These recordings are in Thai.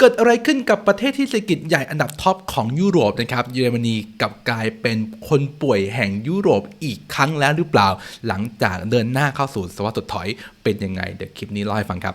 เกิดอะไรขึ้นกับประเทศที่เศรษฐกิจใหญ่อันดับท็อปของยุโรปนะครับเยอรมนีกับกลายเป็นคนป่วยแห่งยุโรปอีกครั้งแล้วหรือเปล่า หลังจากเดินหน้าเข้าสู่สวัสดิ์ถอยเป็นยังไงเดี๋ยวคลิปนี้เล่าให้ฟังครับ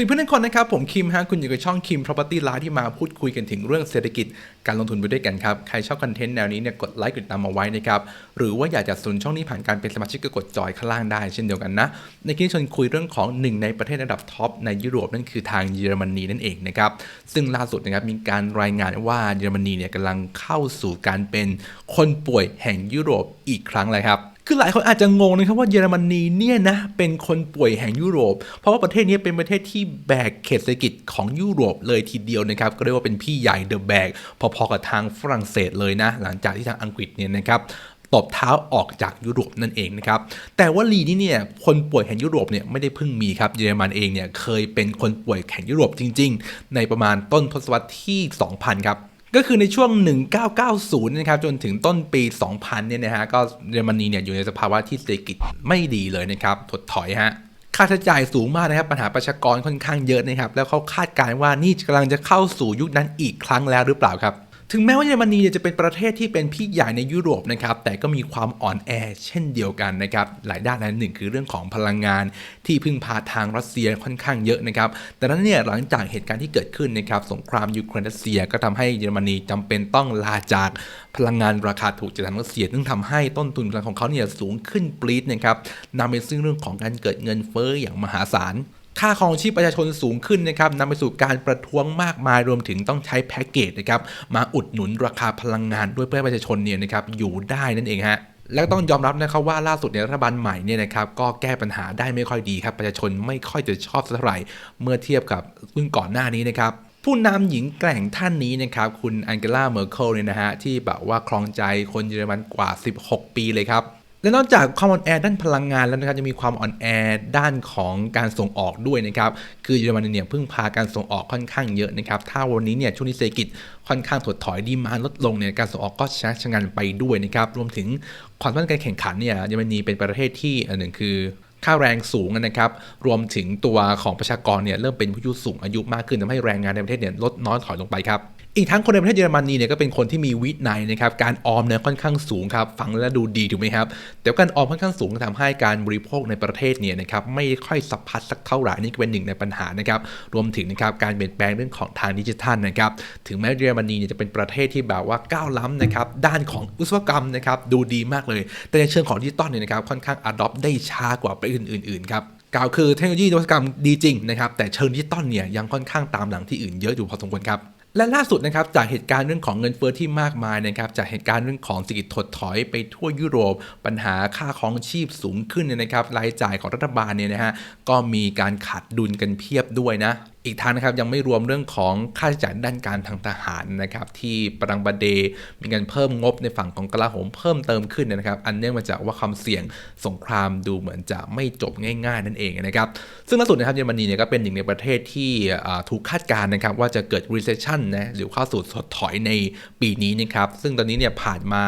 สิ่งเพื่อนทุกคนนะครับ ผมคิมฮะคุณอยู่กับช่องคิม Property Live ที่มาพูดคุยกันถึงเรื่องเศรษฐกิจการลงทุนไปด้วยกันครับ ใครชอบคอนเทนต์แนวนี้เนี่ยกดไลค์กดติดตามมาไว้นะครับหรือว่าอยากจะสนับสนุนช่องนี้ผ่านการเป็นสมาชิกก็กดจอยข้างล่างได้เช่นเดียวกันนะ ในคลิปนี้ชวนคุยเรื่องของหนึ่งในประเทศระดับท็อปในยุโรปนั่นคือทางเยอรมนีนั่นเองนะครับซึ่งล่าสุดนะครับมีการรายงานว่าเยอรมนีเนี่ยกำลังเข้าสู่การเป็นคนป่วยแห่งยุโรปอีกครั้งเลยครับ คือหลายคนอาจจะงงนะครับว่าเยอรมนีเนี่ยนะเป็นคนป่วยแห่งยุโรป เพราะว่าประเทศนี้เป็นประเทศที่แบกเขตเศรษฐกิจของยุโรปเลยทีเดียวนะครับก็เรียกว่าเป็นพี่ใหญ่เดอะแบกพอๆกับทางฝรั่งเศสเลยนะ หลังจากที่ทางอังกฤษเนี่ยนะครับตบเท้าออกจากยุโรปนั่นเองนะครับ แต่ว่าลีนี้เนี่ยคนป่วยแห่งยุโรปเนี่ยไม่ได้เพิ่งมีครับเยอรมันเองเนี่ยเคยเป็นคนป่วยแห่งยุโรปจริง ๆ ในประมาณต้นทศวรรษที่ 2000 ครับ ก็คือในช่วง 1990 นะครับจนถึงต้นปี 2000 เนี่ยนะฮะก็เยอรมนีเนี่ยอยู่ในสภาวะที่เศรษฐกิจไม่ดีเลยนะครับถดถอยฮะค่าใช้จ่ายสูงมากนะครับปัญหาประชากรค่อนข้างเยอะนะครับ แล้วเขาคาดการณ์ว่านี่กำลังจะเข้าสู่ยุคนั้นอีกครั้งแล้วหรือเปล่าครับ ถึงแม้ว่าเยอรมนีจะเป็นประเทศที่เป็นพี่ใหญ่ในยุโรปนะครับ แต่ก็มีความอ่อนแอเช่นเดียวกันนะครับ หลายด้านนั้นหนึ่งคือเรื่องของพลังงานที่พึ่งพาทางรัสเซียค่อนข้างเยอะนะครับ แต่นั้นเนี่ยหลังจากเหตุการณ์ที่เกิดขึ้นนะครับ สงครามยูเครนรัสเซียก็ทำให้เยอรมนีจำเป็นต้องลาจากพลังงานราคาถูกจากทางรัสเซีย ซึ่งทำให้ต้นทุนพลังของเขาเนี่ยสูงขึ้นปรี๊ดนะครับนำไปซึ่งเรื่องของการเกิดเงินเฟ้ออย่างมหาศาล ค่าครองชีพประชาชนสูงขึ้นนะครับนำไปสู่การประท้วงมากมายรวมถึงต้องใช้แพ็กเกจนะครับมาอุดหนุนราคาพลังงานด้วยเพื่อประชาชนเนี่ยนะครับอยู่ได้นั่นเองฮะแล้วต้องยอมรับนะครับว่าล่าสุดเนี่ยรัฐบาลใหม่เนี่ยนะครับก็แก้ปัญหาได้ไม่ค่อยดีครับประชาชนไม่ค่อยจะชอบสักเท่าไหร่เมื่อเทียบกับรุ่นก่อนหน้านี้นะครับผู้นำหญิงแกร่งท่านนี้นะครับคุณแองเกลาเมอร์เคิลเนี่ยนะฮะที่แบบว่าครองใจคนเยอรมันกว่า 16 ปีเลยครับ และนอกจากความอ่อนแอด้านพลังงานแล้วนะครับจะมีความอ่อนแอด้านของการส่งออกด้วยนะครับคือเยอรมนีเนี่ยพึ่งพาการส่งออกค่อนข้างเยอะนะครับถ้าวันนี้เนี่ยช่วงนี้เศรษฐกิจค่อนข้างถดถอยดีมานลดลงเนี่ยการส่งออกก็ชะชะงันไปด้วยนะครับรวมถึงความต้องการแข่งขันเนี่ยเยอรมนีเป็นประเทศที่อันหนึ่งคือค่าแรงสูงนะครับ รวมถึงตัวของประชากรเนี่ยเริ่มเป็นผู้สูงอายุมากขึ้นทำให้แรงงานในประเทศเนี่ยลดน้อยถอยลงไปครับอีกทั้งคนในประเทศเยอรมนีเนี่ยก็เป็นคนที่มีวินัยนะครับการออมเนี่ยค่อนข้างสูงครับฟังแล้วดูดีถูกไหมครับแต่การออมค่อนข้างสูงก็ทำให้การบริโภคในประเทศเนี่ยนะครับไม่ค่อยสับพัดสักเท่าไหร่นี่ก็เป็นหนึ่งในปัญหานะครับรวมถึงนะครับการเปลี่ยนแปลงเรื่องของทางดิจิทัลนะครับถึงแม้เยอรมนีเนี่ยจะเป็นประเทศที่แบบว่าก้าวล้ำนะครับด้านของอุตสาหกรรมนะครับดูดีมากเลย แต่ในเชิงของดิจิตอลเนี่ยนะครับค่อนข้างอดอปได้ช้ากว่าประเทศอื่นๆครับกล่าวคือเทคโนโลยีนวัตกรรมดีจริงนะครับแต่เชิงดิจิตอลเนี่ยยังค่อนข้างตามหลังที่อื่นเยอะอยู่พอสมควรครับ และล่าสุดนะครับจากเหตุการณ์เรื่องของเงินเฟ้อที่มากมายนะครับจากเหตุการณ์เรื่องของเศรษฐกิจถดถอยไปทั่วยุโรป ปัญหาค่าครองชีพสูงขึ้นเนี่ยนะครับรายจ่ายของรัฐบาลเนี่ยนะฮะก็มีการขาดดุลกันเพียบด้วยนะอีกทางนะครับยังไม่รวมเรื่องของค่าใช้จ่ายด้านการทางทหารนะครับที่ปรังบาเดมีการเพิ่มงบในฝั่งของกลาโหมเพิ่มเติมขึ้นนะครับ อันเนื่องมาจากว่าความเสี่ยงสงครามดูเหมือนจะไม่จบง่ายๆนั่นเองนะครับ ซึ่งล่าสุดนะครับเยอรมนีเนี่ยก็เป็นหนึ่งในประเทศที่ถูกคาดการณ์นะครับว่าจะเกิด recession นะหรือเข้าสู่ถดถอยในปีนี้นะครับ ซึ่งตอนนี้เนี่ยผ่านมา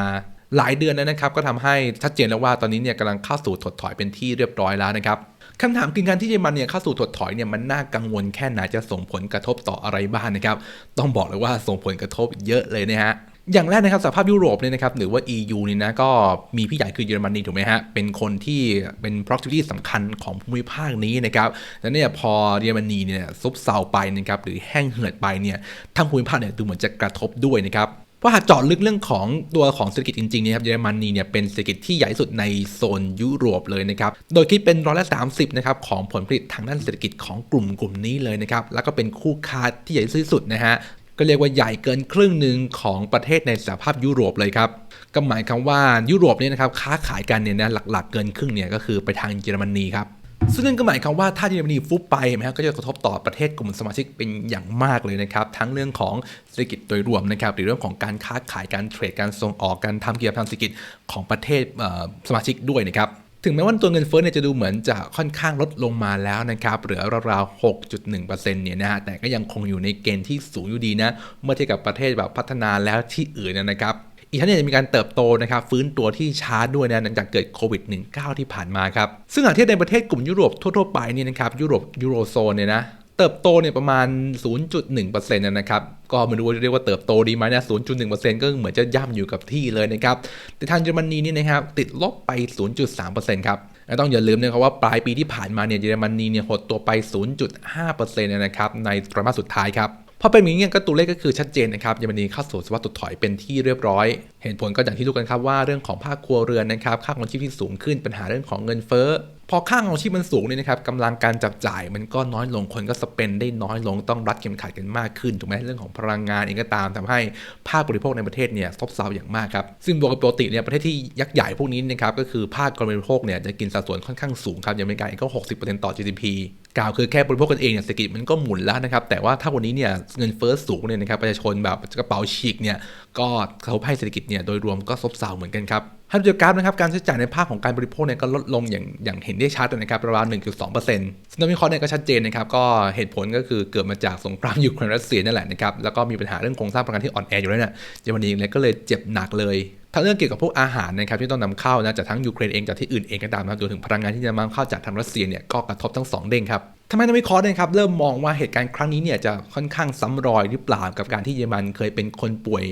หลายเดือนแล้วนะครับ ก็ทำให้ชัดเจนแล้วว่าตอนนี้เนี่ยกำลังเข้าสู่ถดถอยเป็นที่เรียบร้อยแล้วนะครับ คำถามคือการที่เยอรมันเนี่ยเข้าสู่ถดถอยเนี่ยมันน่ากังวลแค่ไหนจะส่งผลกระทบต่ออะไรบ้างนะครับ ต้องบอกเลยว่าส่งผลกระทบเยอะเลยนะฮะอย่างแรกนะครับสหภาพยุโรปเนี่ยนะครับหรือว่า EU นี่นะก็มีพี่ใหญ่คือเยอรมนีถูกไหมฮะเป็นคนที่เป็น proximity สำคัญของภูมิภาคนี้นะครับแล้วเนี่ยพอเยอรมนีเนี่ยซุบเซาไปนะครับหรือแห้งเหือดไปเนี่ยทั้งภูมิภาคเนี่ยดูเหมือนจะกระทบด้วยนะครับ เพราะหากเจาะลึกเรื่องของตัวของเศรษฐกิจจริงๆเนี่ยครับเยอรมนีเนี่ยเป็นเศรษฐกิจที่ใหญ่สุดในโซนยุโรปเลยนะครับโดยคิดเป็นร้อยละสามสิบนะครับของผลผลิตทางด้านเศรษฐกิจของกลุ่มกลุ่มนี้เลยนะครับแล้วก็เป็นคู่ค้าที่ใหญ่ที่สุดนะฮะก็เรียกว่าใหญ่เกินครึ่งหนึ่งของประเทศในสหภาพยุโรปเลยครับก็หมายความว่ายุโรปเนี่ยนะครับค้าขายกันเนี่ยนะหลักๆเกินครึ่งเนี่ยก็คือไปทางเยอรมนีครับ ซึ่งนั่นก็หมายความว่าถ้าเยอรมนีฟุบไปนะฮะก็จะกระทบต่อประเทศกลุ่มสมาชิกเป็นอย่างมากเลยนะครับ ทั้งเรื่องของเศรษฐกิจโดยรวมนะครับหรือเรื่องของการค้าขายการเทรดการส่งออกการทำกิจกรรมทางเศรษฐกิจของประเทศสมาชิกด้วยนะครับถึงแม้ว่าตัวเงินเฟ้อเนี่ยจะดูเหมือนจะค่อนข้างลดลงมาแล้วนะครับ เหลือราวๆ 6.1%เนี่ยนะฮะ แต่ก็ยังคงอยู่ในเกณฑ์ที่สูงอยู่ดีนะ เมื่อเทียบกับประเทศแบบพัฒนาแล้วที่อื่นนะครับ อีกทั้งเนี่ยจะมีการเติบโตนะครับฟื้นตัวที่ช้าด้วยนะหลังจากเกิดโควิด -19 ที่ผ่านมาครับ ซึ่งหากเทียบในประเทศกลุ่มยุโรปทั่วๆไปเนี่ยนะครับยุโรปยูโรโซนเนี่ยนะเติบโตเนี่ยประมาณ 0.1%นะครับก็ไม่รู้ว่าจะเรียกว่าเติบโตดีไหมนะ 0.1%ก็เหมือนจะย่ำอยู่กับที่เลยนะครับ แต่ทางเยอรมนีนี่นะครับติดลบไป 0.3%ครับ และต้องอย่าลืมนะครับว่าปลายปีที่ผ่านมาเนี่ยเยอรมนีเนี่ยหดตัวไป 0.5%นะครับในไตรมาสสุดท้ายครับ พอเป็นอย่างนี้ก็ตัวเลขก็คือชัดเจนนะครับเยอรมนีเข้าสู่สภาวะถดถอยเป็นที่เรียบร้อย เห็นผลก็อย่างที่รู้กันครับว่าเรื่องของภาคครัวเรือนนะครับค่าของชีพที่สูงขึ้นปัญหาเรื่องของเงินเฟ้อพอค่าของชีพมันสูงเนี่ยนะครับกำลังการจับจ่ายมันก็น้อยลงคนก็สเปนได้น้อยลงต้องรัดเข็มขัดกันมากขึ้นถูกไหมเรื่องของพลังงานเองก็ตามทำให้ภาคบริโภคในประเทศเนี่ยซบเซาอย่างมากครับซึ่งโดยปกติเนี่ยประเทศที่ยักษ์ใหญ่พวกนี้นะครับก็คือภาคการบริโภคเนี่ยจะกินสัดส่วนค่อนข้างสูงครับอย่างอเมริกาเองก็ 60%ต่อ GDP กล่าวคือแค่บริโภคกันเองเนี่ยเศรษฐกิจมันก็หมุนแล้วนะครับ แต่ว่าถ้าวันนี้เนี่ยเงินเฟ้อสูงเนี่ยนะครับประชาชนแบบกระเป๋าฉีกเนี่ยก็เขาให้เศรษฐกิจเนี่ยโดยรวมก็ซบเซาเหมือนกันครับถ้าดูจากกราฟนะครับการใช้จ่ายในภาคของการบริโภคเนี่ยก็ลดลงอย่างอย่างเห็นได้ชัดนะครับประมาณ 1.2%ซึ่งนักวิเคราะห์เนี่ยก็ชัดเจนนะครับก็เหตุผลก็คือเกิดมาจากสงครามยูเครนรัสเซียนั่นแหละนะครับแล้วก็มีปัญหาเรื่องโครงสร้างพลังงานที่อ่อนแออยู่แล้วเนี่ยเยอรมนีเลยก็เลยเจ็บหนักเลย ทั้งเรื่องเกี่ยวกับพวกอาหารนะครับที่ต้องนำเข้านะจากทั้งยูเครนเองจากที่อื่นเองก็ตามนะครับรวมถึงพลังงานที่จะมาเข้าจากทางรัสเซียเนี่ยก็กระทบทั้งสองเด้งครับทำไมนักวิเคราะห์นี่ยครับเริ่มมองว่าเหตุการณ์ครั้งนี้เนี่ยจะค่อนข้างซ้ำรอยหรือเปล่ากับการที่เยอรมันเคยเป็นคนป่วย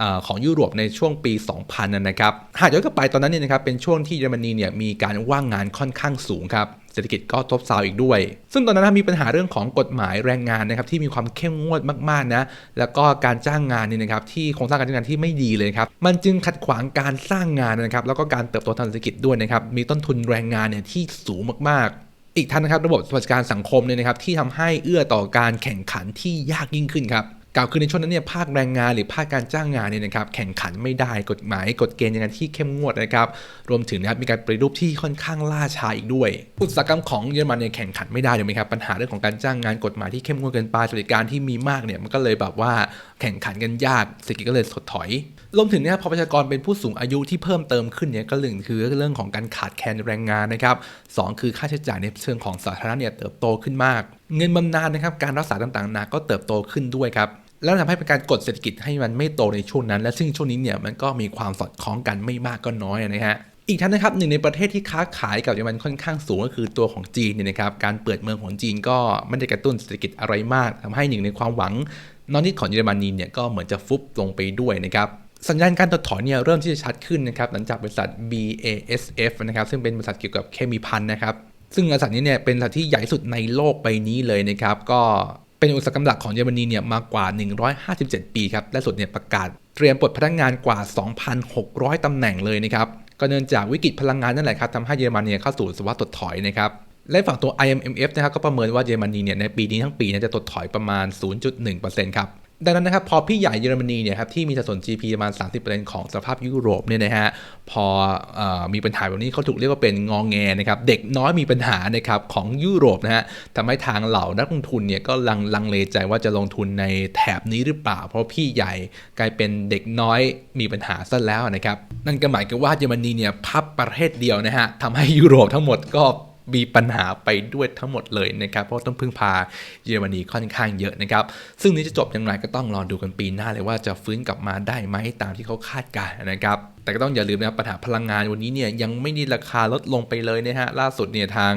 อของยุโรปในช่วงปี 2000นนะครับหากย้อนกลับไปตอนนั้นเนี่ยนะครับเป็นช่วงที่เยอรมนีเนี่ยมีการว่างงานค่อนข้างสูงครับ เศรษฐกิจก็ทบเซาอีกด้วย ซึ่งตอนนั้นมีปัญหาเรื่องของกฎหมายแรงงานนะครับที่มีความเข้มงวดมากๆนะแล้วก็การจ้างงานเนี่ยนะครับที่โครงสร้างการจ้างงานที่ไม่ดีเลยครับมันจึงขัดขวางการสร้างงานนะครับแล้วก็การเติบโตทางเศรษฐกิจด้วยนะครับมีต้นทุนแรงงานเนี่ยที่สูงมากๆอีกทั้งนะครับระบบสวัสดิการสังคมเนี่ยนะครับที่ทำให้เอื้อต่อการแข่งขันที่ยากยิ่งขึ้นครับ กล่าวคือในช่วงนั้นเนี่ยภาคแรงงานหรือภาคการจ้างงานเนี่ยนะครับแข่งขันไม่ได้กฎหมายกฎเกณฑ์อย่างที่เข้มงวดนะครับรวมถึงนะครับมีการปฏิรูปที่ค่อนข้างล่าช้าอีกด้วย อุตสาหกรรมของเยอรมันเนี่ยแข่งขันไม่ได้เลยไหมครับปัญหาเรื่องของการจ้างงานกฎหมายที่เข้มงวดเกินไปสวัสดิการที่มีมากเนี่ยมันก็เลยแบบว่าแข่งขันกันยากเศรษฐกิจก็เลยถดถอยรวมถึงเนี่ยพอประชากรเป็นผู้สูงอายุที่เพิ่มเติมขึ้นเนี่ยก็หนึ่งคือเรื่องของการขาดแคลนแรงงานนะครับสองคือค่าใช้จ่ายในเชิงของสาธารณะเนี่ยเติบโตขึ้นมาก เงินบำนาญนะครับการรักษาต่างๆนาก็เติบโตขึ้นด้วยครับ แล้วทำให้เป็นการกดเศรษฐกิจให้มันไม่โตในช่วงนั้น และซึ่งช่วงนี้เนี่ยมันก็มีความสอดคล้องกันไม่มากก็น้อยนะฮะอีกทั้งนะครับหนึ่งในประเทศที่ค้าขายกับเยอรมันค่อนข้างสูงก็คือตัวของจีนเนี่ยนะครับการเปิดเมืองของจีนก็ไม่ได้กระตุ้นเศรษฐกิจอะไรมากทำให้หนึ่งในความหวังนอนนิดของเยอรมนีเนี่ยก็เหมือนจะฟุบลงไปด้วยนะครับสัญญาณการถดถอยเนี่ยเริ่มที่จะชัดขึ้นนะครับหลังจากบริษัท BASF นะครับซึ่งเป็นบริษัทเกี่ยวกับเคมีพันนะครับซึ่งบริษัทนี้เนี่ยเป็นบริษัทที่ใหญ่สุดในโลกใบนี้เลยนะครับก็ เป็นอุตสาหกรรมหลักของเยอรมนีเนี่ยมากว่า 157 ปีครับและสุดเนี่ยประกาศเตรียมปลดพนักงานกว่า 2,600 ตำแหน่งเลยนะครับก็เนื่องจากวิกฤตพลังงานนั่นแหละครับทำให้เยอรมนีเนี่ยเข้าสู่สภาวะถดถอยนะครับและฝั่งตัว IMF นะครับก็ประเมินว่าเยอรมนีเนี่ยในปีนี้ทั้งปีเนี่ยจะถดถอยประมาณ 0.1%ครับ ดังนั้นนะครับพอพี่ใหญ่เยอรมนีเนี่ยครับที่มีสัดส่วน GDP ประมาณ 30%ของสภาพยุโรปเนี่ยนะฮะพอออมีปัญหาแบบนี้เขาถูกเรียกว่าเป็นงองแงนะครับเด็กน้อยมีปัญหานะครับของยุโรปนะฮะทำให้ทางเหล่านักลงทุนเนี่ยก็ลังลังเลใจว่าจะลงทุนในแถบนี้หรือเปล่า เพราะพี่ใหญ่กลายเป็นเด็กน้อยมีปัญหาซะแล้วนะครับนั่นก็หมายความว่าเยอรมนีเนี่ยพับประเทศเดียวนะฮะทำให้ยุโรปทั้งหมดก็ มีปัญหาไปด้วยทั้งหมดเลยนะครับเพราะต้องพึ่งพาเยอรมนีค่อนข้างเยอะนะครับ ซึ่งนี้จะจบอย่างไรก็ต้องรอดูกันปีหน้าเลยว่าจะฟื้นกลับมาได้ไหมตามที่เขาคาดการณ์นะครับแต่ก็ต้องอย่าลืมนะครับปัญหาพลังงานวันนี้เนี่ยยังไม่ได้ราคาลดลงไปเลยนะฮะล่าสุดเนี่ยทาง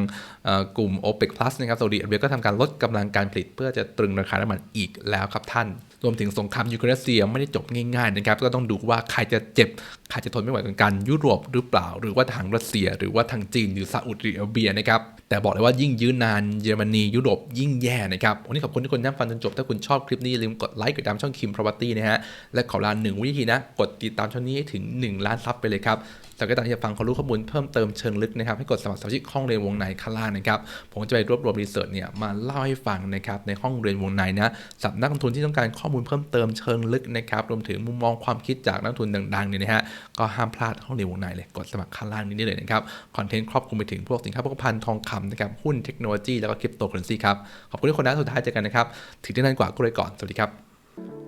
กลุ่ม OPEC Plus นะครับซาอุดิอาระเบียก็ทำการลดกำลังการผลิต เพื่อจะตรึงราคาน้ำมันอีกแล้วครับท่าน รวมถึงสงครามยูเครนเซียไม่ได้จบง่ายๆนะครับก็ต้องดูว่าใครจะเจ็บใครจะทนไม่ไหวกับกันยุโรปหรือเปล่า หรือว่าทางรัสเซีย หรือว่าทางจีนหรือซาอุดิอาระเบียนะครับแต่บอกเลยว่ายิ่งยื้อนานเยอรมนียุโรปยิ่งแย่นะครับวันนี้ขอบคุณทุกคนที่ฟังจนจบ ถ้าคุณชอบคลิปนี้อย่าลืมกดไลค์กดติดตามช่องคิมพรอพตี้นะฮะและขอลาหนึ่งวิธีนะ กดติดตามช่องนี้ให้ถึง 1 ล้านซับไปเลยครับสำหรับการที่จะฟังความรู้ข้อมูลเพิ่มเติมเชิงลึกนะครับให้กดสมัครสมาชิกห้องเรียนวงในข้างล่างนะครับผมจะไปรวบรวมรีเสิร์ชเนี่ยมาเล่าให้ฟังนะครับในห้องเรียนวงในนะสำหรับนักลงทุนที่ต้องการข้อมูลมูลเพิ่มเติมเชิงลึกนะครับรวมถึงมุมมองความคิดจากนักลงทุนดังๆเนี่ยนะฮะก็ห้ามพลาดห้องเรียนวงในเลยกดสมัครข้างล่างนี้ได้เลยนะครับคอนเทนต์ครอบคลุมไปถึงพวกสินค้าโภคภัณฑ์ทองคำนะครับหุ้นเทคโนโลยีแล้วก็คริปโตเคอเรนซีครับขอบคุณทุกคนนะสุดท้ายเจอกันนะครับถึงที่นั่นกว่าก็เลยก่อนสวัสดีครับ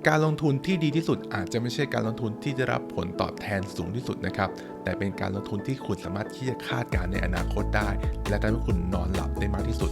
การลงทุนที่ดีที่สุดอาจจะไม่ใช่การลงทุนที่ได้รับผลตอบแทนสูงที่สุดนะครับ แต่เป็นการลงทุนที่คุณสามารถที่จะคาดการณ์ในอนาคตได้ และทำให้คุณนอนหลับได้มากที่สุด